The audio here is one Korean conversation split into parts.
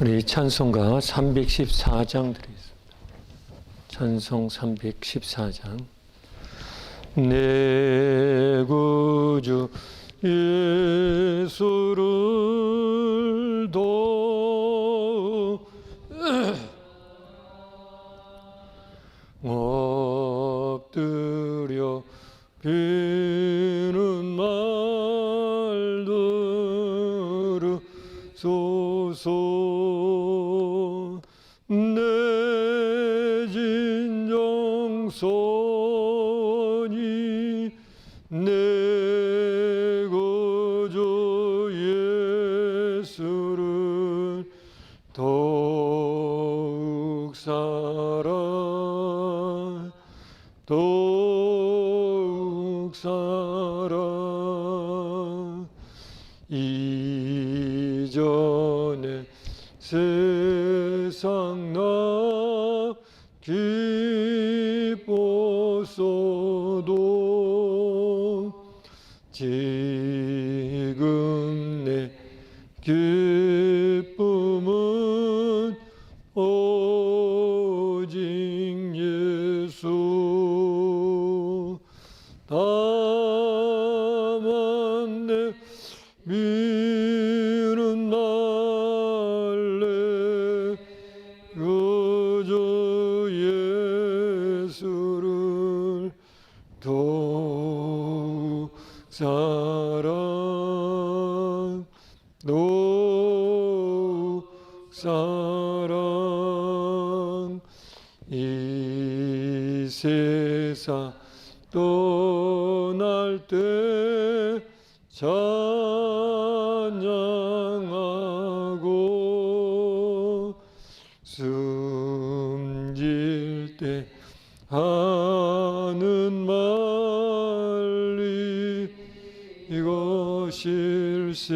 우리 찬송가 314장 드리겠습니다. 찬송 314장. 내 구주 예수를 도 진정선이 내 때 하는 말이 이것일세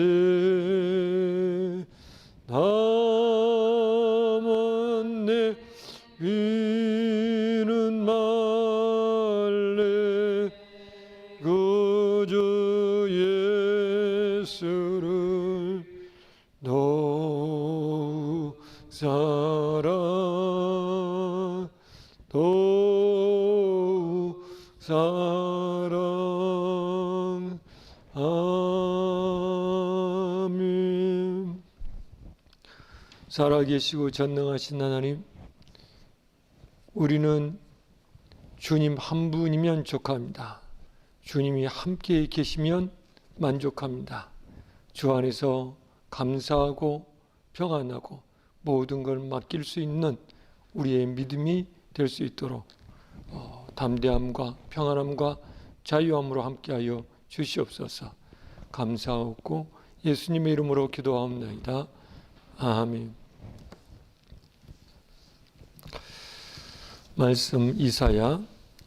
살아계시고 전능하신 하나님 우리는 주님 한 분이면 족합니다. 주님이 함께 계시면 만족합니다. 주 안에서 감사하고 평안하고 모든 걸 맡길 수 있는 우리의 믿음이 될 수 있도록 어, 담대함과 평안함과 자유함으로 함께하여 주시옵소서. 감사하고 예수님의 이름으로 기도하옵나이다. 아멘. 말씀 이사야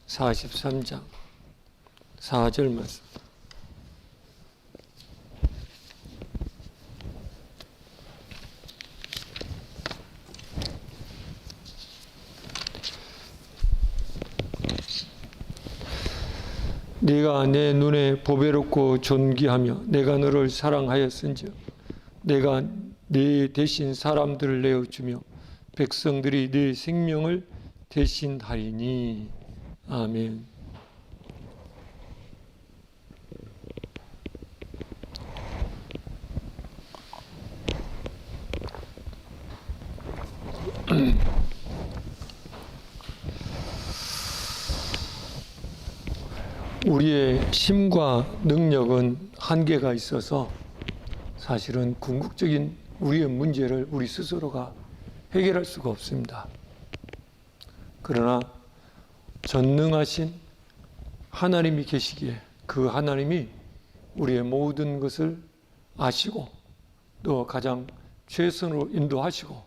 43장 4절 말씀. 네가 내 눈에 보배롭고 존귀하며 내가 너를 사랑하였은즉 내가 네 대신 사람들을 내어 주며 백성들이 네 생명을 대신하리니 아멘. 우리의 힘과 능력은 한계가 있어서 사실은 궁극적인 우리의 문제를 우리 스스로가 해결할 수가 없습니다. 그러나 전능하신 하나님이 계시기에 그 하나님이 우리의 모든 것을 아시고 또 가장 최선으로 인도하시고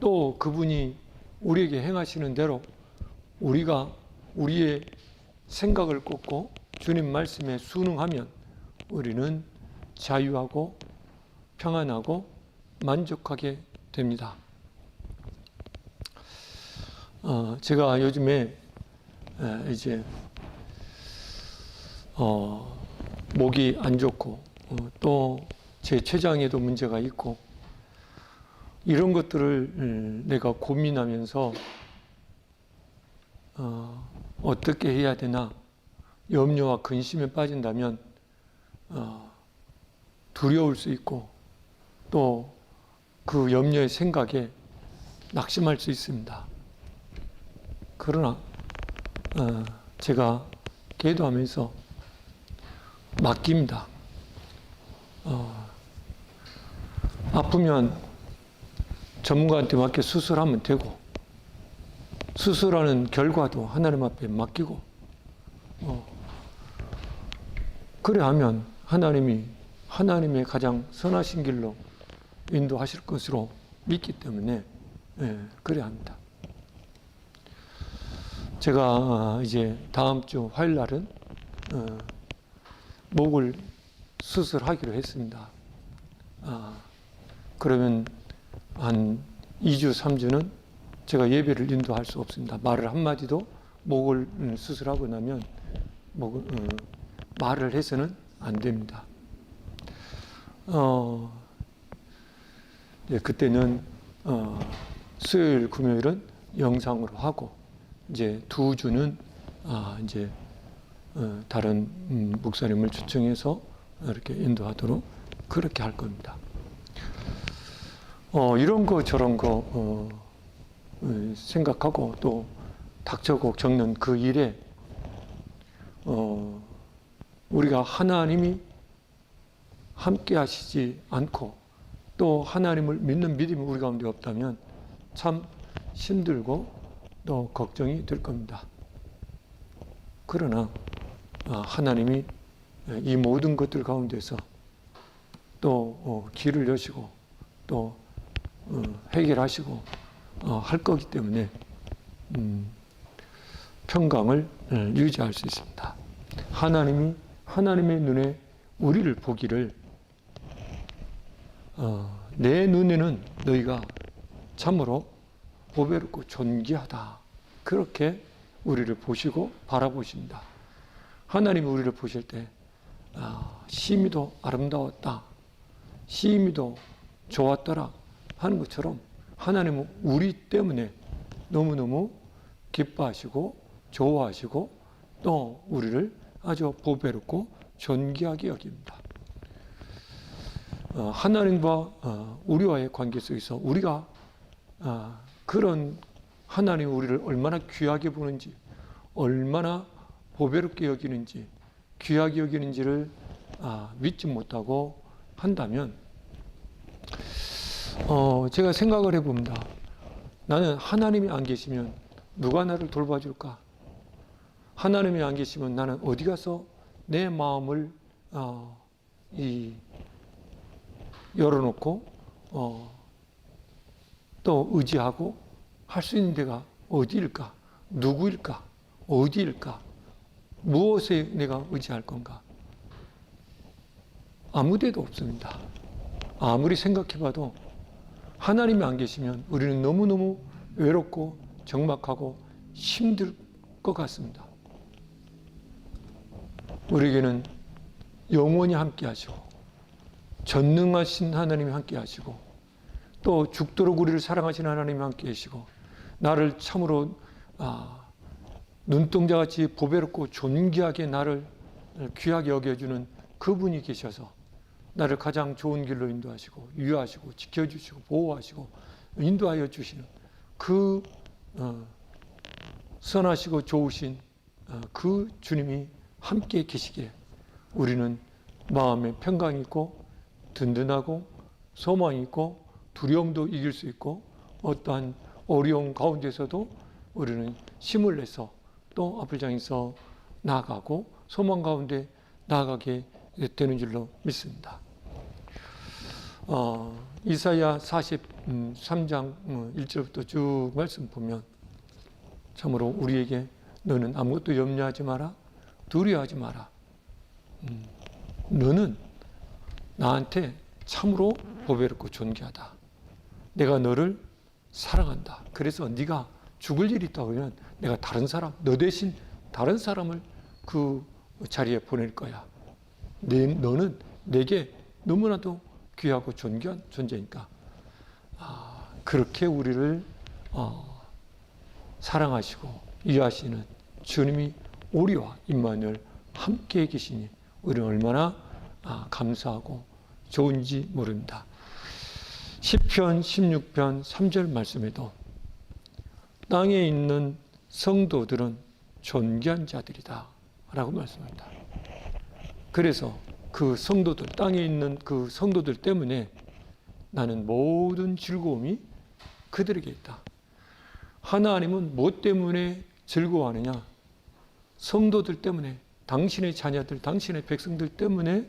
또 그분이 우리에게 행하시는 대로 우리가 우리의 생각을 꽂고 주님 말씀에 순응하면 우리는 자유하고 평안하고 만족하게 됩니다. 어, 제가 요즘에 에, 이제 어, 목이 안 좋고 어, 또제 췌장에도 문제가 있고 이런 것들을 음, 내가 고민하면서 어, 어떻게 해야 되나 염려와 근심에 빠진다면 어, 두려울 수 있고 또 그 염려의 생각에 낙심할 수 있습니다. 그러나 어, 제가 기도하면서 맡깁니다. 어, 아프면 전문가한테 맡겨 수술하면 되고 수술하는 결과도 하나님 앞에 맡기고 어, 그래 하면 하나님이 하나님의 가장 선하신 길로 인도하실 것으로 믿기 때문에 예, 그래야 합니다. 제가 아, 이제 다음 주 화요일 날은 어, 목을 수술하기로 했습니다. 아, 그러면 한 2주, 3주는 제가 예배를 인도할 수 없습니다. 말을 한마디도 목을 음, 수술하고 나면 목을, 어, 말을 해서는 안 됩니다. 어, 예, 그때는 어, 수요일, 금요일은 영상으로 하고 이제 두 주는 아, 이제 어, 다른 음, 목사님을 초청해서 이렇게 인도하도록 그렇게 할 겁니다. 어, 이런 거 저런 거 어, 어, 생각하고 또 닥쳐곡 적는 그 일에 어, 우리가 하나님이 함께 하시지 않고 또 하나님을 믿는 믿음이 우리 가운데 없다면 참 힘들고 또 걱정이 될 겁니다. 그러나 아, 하나님이 이 모든 것들 가운데서 또 어, 길을 여시고 또 어, 해결하시고 어, 할 거기 때문에 음, 평강을 어, 유지할 수 있습니다. 하나님이 하나님의 눈에 우리를 보기를 어, 내 눈에는 너희가 참으로 보배롭고 존귀하다. 그렇게 우리를 보시고 바라보십니다. 하나님이 우리를 보실 때 아, 심히도 아름다웠다. 심히도 좋았더라 하는 것처럼 하나님은 우리 때문에 너무너무 기뻐하시고 좋아하시고 또 우리를 아주 보배롭고 존귀하게 여깁니다. 어, 하나님과 어, 우리와의 관계 속에서 우리가 아, 그런 하나님 우리를 얼마나 귀하게 보는지 얼마나 보배롭게 여기는지 귀하게 여기는지를 아, 믿지 못하고 한다면 어, 제가 생각을 해봅니다. 나는 하나님이 안 계시면 누가 나를 돌봐줄까? 하나님이 안 계시면 나는 어디 가서 내 마음을 어, 이 열어놓고 어, 또 의지하고 할 수 있는 데가 어디일까? 누구일까? 어디일까? 무엇에 내가 의지할 건가? 아무 데도 없습니다. 아무리 생각해봐도 하나님이 안 계시면 우리는 너무너무 외롭고 적막하고 힘들 것 같습니다. 우리에게는 영원히 함께 하시고 전능하신 하나님이 함께 하시고 또 죽도록 우리를 사랑하시는 하나님이 함께 계시고 나를 참으로 아, 눈동자같이 보배롭고 존귀하게 나를 귀하게 여겨주는 그분이 계셔서 나를 가장 좋은 길로 인도하시고 유하시고 지켜주시고 보호하시고 인도하여 주시는 그 어, 선하시고 좋으신 어, 그 주님이 함께 계시기에 우리는 마음에 평강이 있고 든든하고 소망이 있고 두려움도 이길 수 있고 어떠한 어려움 가운데서도 우리는 힘을 내서 또 앞을 향해서 나아가고 소망 가운데 나아가게 되는 줄로 믿습니다. 어, 이사야 43장 1절부터 어, 쭉 말씀 보면 참으로 우리에게 너는 아무것도 염려하지 마라. 두려워하지 마라. 음, 너는 나한테 참으로 보배롭고 존귀하다. 내가 너를 사랑한다. 그래서 네가 죽을 일이 있다 그러면 내가 다른 사람, 너 대신 다른 사람을 그 자리에 보낼 거야. 내, 너는 내게 너무나도 귀하고 존귀한 존재니까. 아, 그렇게 우리를 어, 사랑하시고 이해하시는 주님이 우리와 임마누엘 함께 계시니 우리는 얼마나 아, 감사하고 좋은지 모릅니다. 시편 16편 3절 말씀에도 땅에 있는 성도들은 존귀한 자들이다 라고 말씀합니다. 그래서 그 성도들 땅에 있는 그 성도들 때문에 나는 모든 즐거움이 그들에게 있다. 하나님은 무엇 때문에 즐거워하느냐? 성도들 때문에 당신의 자녀들, 당신의 백성들 때문에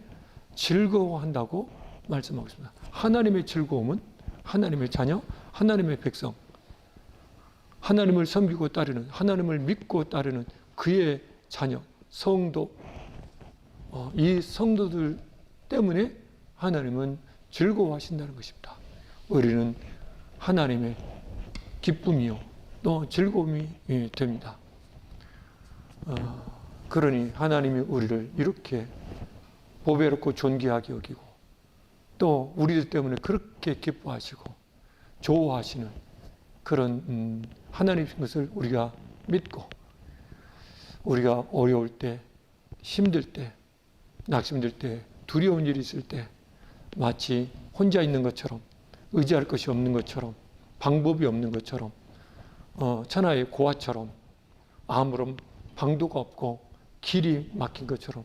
즐거워한다고 말씀하고 있습니다. 하나님의 즐거움은 하나님의 자녀, 하나님의 백성, 하나님을 섬기고 따르는, 하나님을 믿고 따르는 그의 자녀, 성도, 어, 이 성도들 때문에 하나님은 즐거워하신다는 것입니다. 우리는 하나님의 기쁨이요, 또 즐거움이 예, 됩니다. 어, 그러니 하나님이 우리를 이렇게 보배롭고 존귀하게 여기고 또 우리들 때문에 그렇게 기뻐하시고 좋아하시는 그런 음, 하나님인 것을 우리가 믿고 우리가 어려울 때 힘들 때 낙심될 때 두려운 일이 있을 때 마치 혼자 있는 것처럼 의지할 것이 없는 것처럼 방법이 없는 것처럼 어, 천하의 고아처럼 아무런 방도가 없고 길이 막힌 것처럼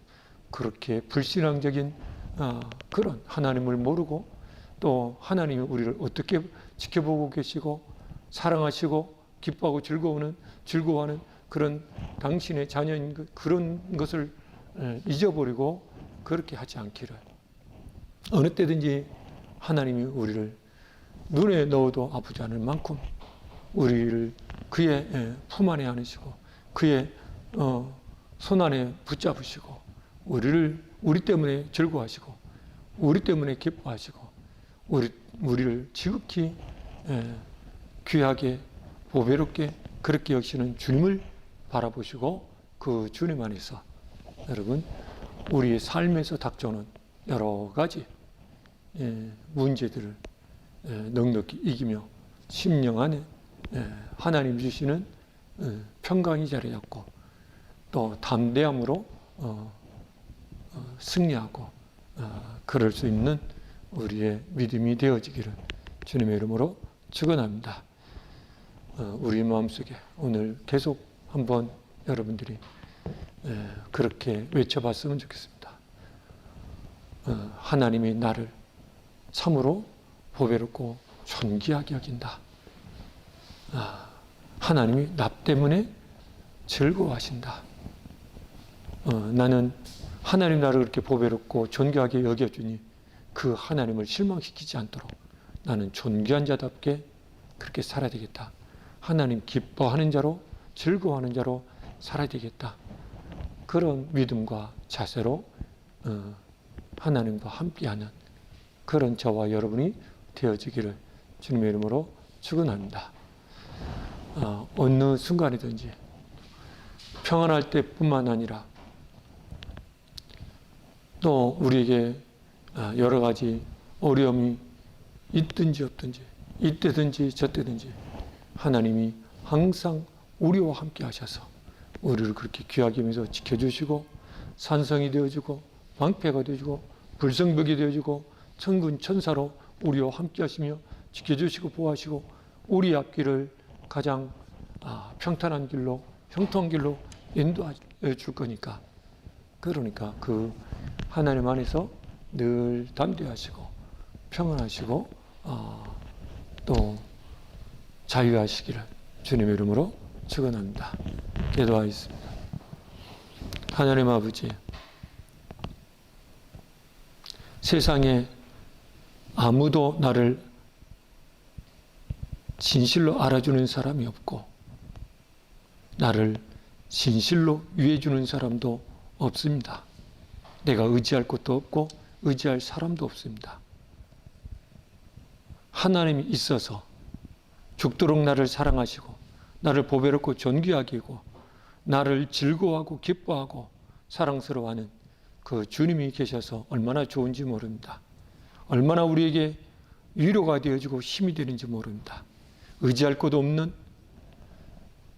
그렇게 불신앙적인 어, 그런 하나님을 모르고 또 하나님이 우리를 어떻게 지켜보고 계시고 사랑하시고 기뻐하고 즐거워하는 즐거워하는 그런 당신의 자녀인 그- 그런 것을 에, 잊어버리고 그렇게 하지 않기를. 어느 때든지 하나님이 우리를 눈에 넣어도 아프지 않을 만큼 우리를 그의 에, 품 안에 안으시고 그의 어, 손 안에 붙잡으시고 우리를 우리 때문에 즐거워하시고 우리 때문에 기뻐하시고 우리 우리를 지극히 에, 귀하게 보배롭게 그렇게 여기시는 주님을 바라보시고 그 주님 안에서 여러분 우리의 삶에서 닥쳐오는 여러 가지 예, 문제들을 예, 넉넉히 이기며 심령 안에 예, 하나님 주시는 예, 평강이 자리 잡고 또 담대함으로 어, 어, 승리하고 어, 그럴 수 있는 우리의 믿음이 되어지기를 주님의 이름으로 축원합니다. 어, 우리 마음속에 오늘 계속 한번 여러분들이 에, 그렇게 외쳐봤으면 좋겠습니다. 어, 하나님이 나를 참으로 보배롭고 존귀하게 여긴다. 아, 하나님이 나 때문에 즐거워하신다. 어, 나는 하나님 나를 그렇게 보배롭고 존귀하게 여겨주니 그 하나님을 실망시키지 않도록 나는 존귀한 자답게 그렇게 살아야 되겠다. 하나님 기뻐하는 자로 즐거워하는 자로 살아야 되겠다. 그런 믿음과 자세로 어, 하나님과 함께하는 그런 저와 여러분이 되어지기를 주님의 이름으로 축원합니다. 어, 어느 순간이든지 평안할 때뿐만 아니라 또 우리에게 어, 여러 가지 어려움이 있든지 없든지 이때든지 저때든지 하나님이 항상 우리와 함께 하셔서 우리를 그렇게 귀하게 하면서 지켜주시고 산성이 되어주고 방패가 되어주고 불성벽이 되어주고 천군 천사로 우리와 함께 하시며 지켜주시고 보호하시고 우리 앞길을 가장 아, 평탄한 길로 형통한 길로 인도해 줄 거니까. 그러니까 그 하나님 안에서 늘 담대하시고 평안하시고 어, 또 자유하시기를 주님의 이름으로 축원합니다. 기도하겠습니다. 하나님 아버지 세상에 아무도 나를 진실로 알아주는 사람이 없고 나를 진실로 위해주는 사람도 없습니다. 내가 의지할 곳도 없고 의지할 사람도 없습니다. 하나님이 있어서 죽도록 나를 사랑하시고 나를 보배롭고 존귀하게 하고 나를 즐거워하고 기뻐하고 사랑스러워하는 그 주님이 계셔서 얼마나 좋은지 모릅니다. 얼마나 우리에게 위로가 되어지고 힘이 되는지 모릅니다. 의지할 곳 없는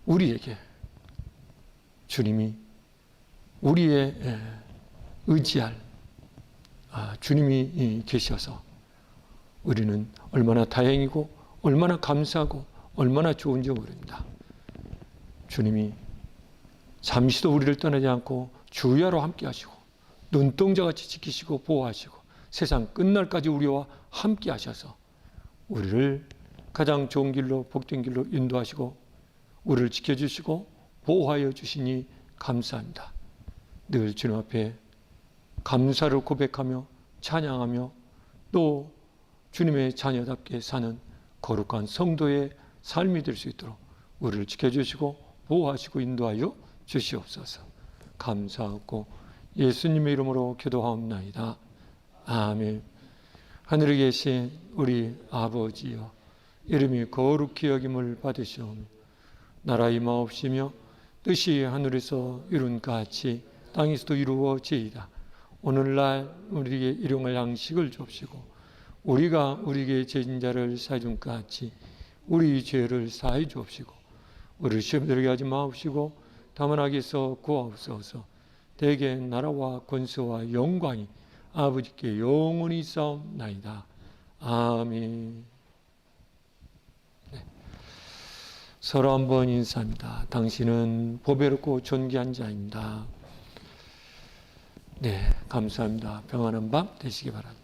우리에게 주님이 우리의 예, 의지할 아, 주님이 계셔서 우리는 얼마나 다행이고 얼마나 감사하고 얼마나 좋은지 모릅니다. 주님이 잠시도 우리를 떠나지 않고 주야로 함께 하시고 눈동자같이 지키시고 보호하시고 세상 끝날까지 우리와 함께 하셔서 우리를 가장 좋은 길로 복된 길로 인도하시고 우리를 지켜주시고 보호하여 주시니 감사합니다. 늘 주님 앞에 감사를 고백하며 찬양하며 또 주님의 자녀답게 사는 거룩한 성도의 삶이 될 수 있도록 우리를 지켜주시고 보호하시고 인도하여 주시옵소서. 감사하고 예수님의 이름으로 기도하옵나이다. 아멘. 하늘에 계신 우리 아버지여 이름이 거룩히 여김을 받으시오며 나라 임하옵시며 뜻이 하늘에서 이룬 같이 땅에서도 이루어지이다. 오늘날 우리에게 일용할 양식을 줍시고 우리가 우리에게 죄진 자를 사준 같이 우리 죄를 사해 주옵시고 우리를 시험 들게 하지 마옵시고 다만 악에서 구하옵소서 대개 나라와 권세와 영광이 아버지께 영원히 싸움나이다. 아멘. 네. 서로 한번 인사합니다. 당신은 보배롭고 존귀한 자입니다. 네, 감사합니다. 평안한 밤 되시기 바랍니다.